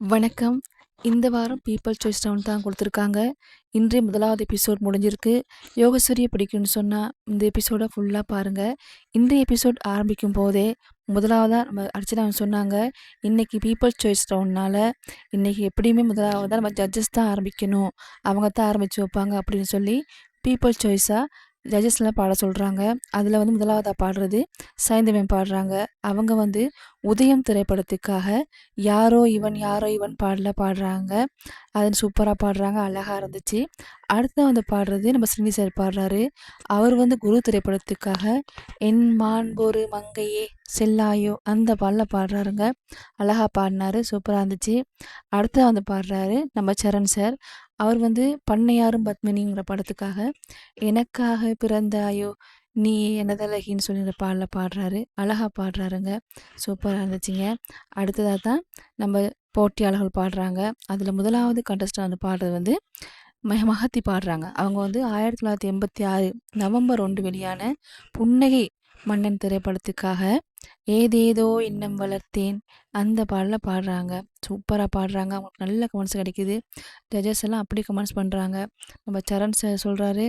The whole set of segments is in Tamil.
வணக்கம். இந்த வாரம் பீப்பிள் சாய்ஸ் ரவுண்ட் தான் கொடுத்துருக்காங்க. இன்றைய முதலாவது எபிசோட் முடிஞ்சிருக்கு. யோகஸ்வரியை பிடிக்கும்னு சொன்னால் இந்த எபிசோடை ஃபுல்லாக பாருங்கள் இந்த எபிசோட் ஆரம்பிக்கும் போதே முதலாவதாக நம்ம அர்ச்சனா சொன்னாங்க. இன்றைக்கி பீப்புள் சாய்ஸ் ரவுண்ட்னால இன்றைக்கி எப்படியுமே முதலாவதாக நம்ம ஜட்ஜஸ் தான் ஆரம்பிக்கணும். அவங்க தான் ஆரம்பித்து வைப்பாங்க அப்படின்னு சொல்லி பீப்புள் சாய்ஸாக ஜட்ஜஸ்லாம் பாட சொல்கிறாங்க அதில் வந்து முதலாவதாக பாடுறது சைந்தவன் பாடுறாங்க. அவங்க வந்து உதயம் திரைப்படத்துக்காக யாரோ இவன் யாரோ இவன் பாடல பாடுறாங்க. அது சூப்பராக பாடுறாங்க. அழகாக இருந்துச்சு. அடுத்து வந்து பாடுறது நம்ம ஸ்ரீனி சார் பாடுறாரு. அவர் வந்து குரு திரைப்படத்துக்காக என் மாண்பொரு மங்கையே செல்லாயோ அந்த பாடல பாடுறாருங்க. அழகாக பாடினாரு. சூப்பராக இருந்துச்சு. அடுத்து வந்து பாடுறாரு நம்ம சரண் சார். அவர் வந்து பண்ணையாரும் பத்மினிங்கிற படத்துக்காக எனக்காக பிறந்தாயோ நீ எனதழகின்னு சொல்லி இந்த பாடலில் பாடுறாரு. அழகாக பாடுறாருங்க. சூப்பராக இருந்துச்சுங்க. அடுத்ததாக தான் நம்ம போட்டியாளர்கள் பாடுறாங்க. அதில் முதலாவது கண்டஸ்டன் வந்து பாடுறது வந்து மகத்தி பாடுறாங்க. அவங்க வந்து ஆயிரத்தி தொள்ளாயிரத்தி எண்பத்தி ஆறு நவம்பர் ஒன்று வெளியான புன்னகை மன்னன் திரைப்படத்துக்காக ஏதேதோ இன்னம் வளர்த்தேன் அந்த பாடல பாடுறாங்க. சூப்பராக பாடுறாங்க. அவங்களுக்கு நல்ல கமெண்ட்ஸ் கிடைக்கிது. ஜட்ஜஸ் எல்லாம் அப்படி கமெண்ட்ஸ் பண்ணுறாங்க நம்ம சரண் சார் சொல்கிறாரு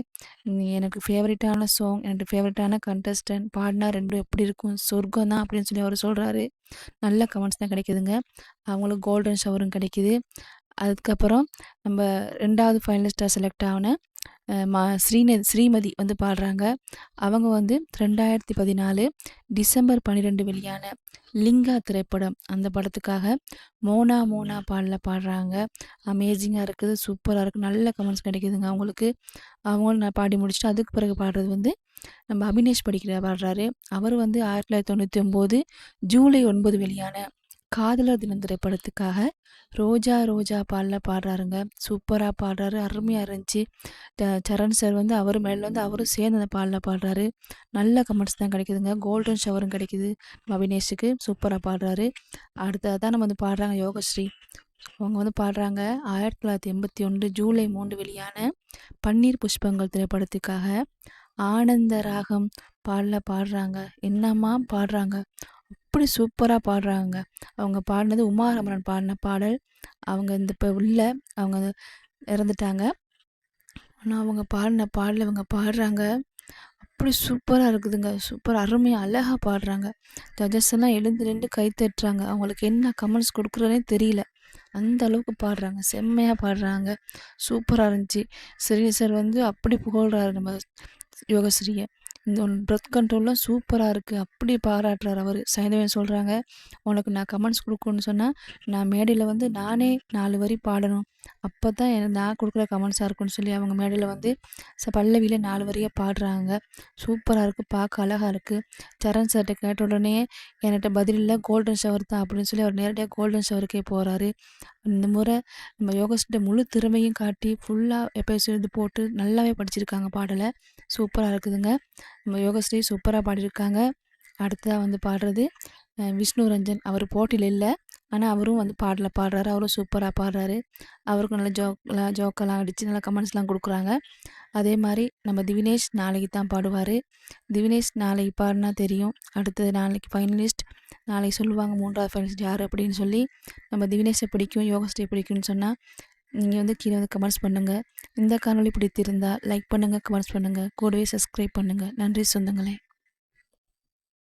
எனக்கு ஃபேவரட்டான சாங் எனக்கு ஃபேவரட்டான கண்டஸ்டன்ட் பாடினா ரெண்டும் எப்படி இருக்கும்? சொர்க்கம் தான் அப்படின்னு சொல்லி அவர் சொல்கிறாரு நல்ல கமெண்ட்ஸ் தான் கிடைக்குதுங்க. அவங்களுக்கு கோல்டன் ஷவரும் கிடைக்கிது. அதுக்கப்புறம் நம்ம ரெண்டாவது ஃபைனலிஸ்ட்டாக செலக்ட் ஆன மா ஸ்ரீநதி ஸ்ரீமதி வந்து பாடுறாங்க. அவங்க வந்து ரெண்டாயிரத்தி பதினாலு டிசம்பர் பன்னிரெண்டு வெளியான லிங்கா திரைப்படம். அந்த படத்துக்காக மோனா மோனா பாடலில் பாடுறாங்க. அமேசிங்காக இருக்குது சூப்பராக இருக்குது நல்ல கமெண்ட்ஸ் கிடைக்குதுங்க அவங்களுக்கு. அவங்களும் நான் பாடி முடிச்சுட்டு அதுக்கு பிறகு பாடுறது வந்து நம்ம அபினேஷ் படிக்கிற பாடுறாரு. அவர் வந்து ஆயிரத்தி தொள்ளாயிரத்தி தொண்ணூற்றி ஒம்பது ஜூலை ஒன்பது வெளியான காதலர் தினம் திரைப்படத்துக்காக ரோஜா ரோஜா பாடல பாடுறாருங்க. சூப்பராக பாடுறாரு. அருமையாக இருந்துச்சு. சரண் சார் வந்து அவர் மேலே வந்து அவரும் சேர்ந்து அந்த பாடல பாடுறாரு. நல்ல கமெண்ட்ஸ் தான் கிடைக்குதுங்க. கோல்டன் ஷவரும் கிடைக்குது அவினேஷுக்கு. சூப்பராக பாடுறாரு. அடுத்ததான் நம்ம வந்து பாடுறாங்க யோகஸ்ரீ. அவங்க வந்து பாடுறாங்க ஆயிரத்தி தொள்ளாயிரத்தி எண்பத்தி ஒன்று ஜூலை மூன்று வெளியான பன்னீர் புஷ்பங்கள் திரைப்படத்துக்காக ஆனந்த ராகம் பாடல பாடுறாங்க. என்னம்மா பாடுறாங்க? அப்படி சூப்பராக பாடுறாங்க. அவங்க பாடினது உமா ரமணன் பாடின பாடல். அவங்க இந்த இப்போ உள்ள அவங்க இறந்துட்டாங்க. ஆனால் அவங்க பாடின பாடல் அவங்க பாடுறாங்க. அப்படி சூப்பராக இருக்குதுங்க. சூப்பர் அருமையாக அழகாக பாடுறாங்க. ஜட்ஜஸ் எல்லாம் எழுந்து நின்று கை தட்டுறாங்க. அவங்களுக்கு என்ன கமெண்ட்ஸ் கொடுக்குறதுனே தெரியல. அந்த அளவுக்கு பாடுறாங்க. செம்மையாக பாடுறாங்க. சூப்பராக இருந்துச்சு. ஸ்ரீ சார் வந்து அப்படி புகழ்கிறாரு நம்ம யோகஸ்ரீயை. இந்த ப்ரெத் கண்ட்ரோல்லாம் சூப்பராக இருக்குது அப்படி பாராட்டுறார் அவர். சைந்தவன் சொல்கிறாங்க உனக்கு நான் கமெண்ட்ஸ் கொடுக்கணுன்னு சொன்னால் நான் மேடையில் வந்து நானே நாலு வரி பாடணும். அப்போ தான் எனக்கு நான் கொடுக்குற கமெண்ட்ஸாக இருக்கும்னு சொல்லி அவங்க மேடையில் வந்து ச பல்லவியில் நாலு வரியாக பாடுறாங்க. சூப்பராக இருக்குது பார்க்க அழகாக இருக்குது சரண் சார்கிட்ட கேட்ட உடனே என்கிட்ட பதிலில் கோல்டன் ஷவர் தான் அப்படின்னு சொல்லி அவர் நேரடியாக கோல்டன் ஷவருக்கே போகிறாரு இந்த முறை நம்ம யோகஸ்கிட்ட முழு திறமையும் காட்டி ஃபுல்லாக எப்போ இது போட்டு நல்லாவே படிச்சிருக்காங்க பாடலை. சூப்பராக இருக்குதுங்க. நம்ம யோகஸ்ரீ சூப்பராக பாடியிருக்காங்க. அடுத்ததாக வந்து பாடுறது விஷ்ணு ரஞ்சன். அவர் போட்டியில் இல்லை. ஆனால் அவரும் வந்து பாடல பாடுறாரு. அவரும் சூப்பராக பாடுறாரு. அவருக்கும் நல்ல ஜோக்கெலாம் ஜோக்கெல்லாம் அடித்து நல்லா கமெண்ட்ஸ்லாம் கொடுக்குறாங்க. அதே மாதிரி நம்ம திவினேஷ் நாளைக்கு தான் பாடுவார். திவினேஷ் நாளைக்கு பாடினா தெரியும். அடுத்தது நாளைக்கு ஃபைனலிஸ்ட் நாளைக்கு சொல்லுவாங்க மூன்றாவது ஃபைனலிஸ்ட் யார் அப்படின்னு சொல்லி நம்ம திவினேஷை பிடிக்கும் யோகாஸ்டே பிடிக்கும்னு சொன்னால் நீங்கள் வந்து கீழே வந்து கமெண்ட்ஸ் பண்ணுங்கள் இந்த காணொலி பிடித்திருந்தால் லைக் பண்ணுங்கள் கமெண்ட்ஸ் பண்ணுங்கள் கூடவே சப்ஸ்கிரைப் பண்ணுங்கள் நன்றி சொந்தங்களே.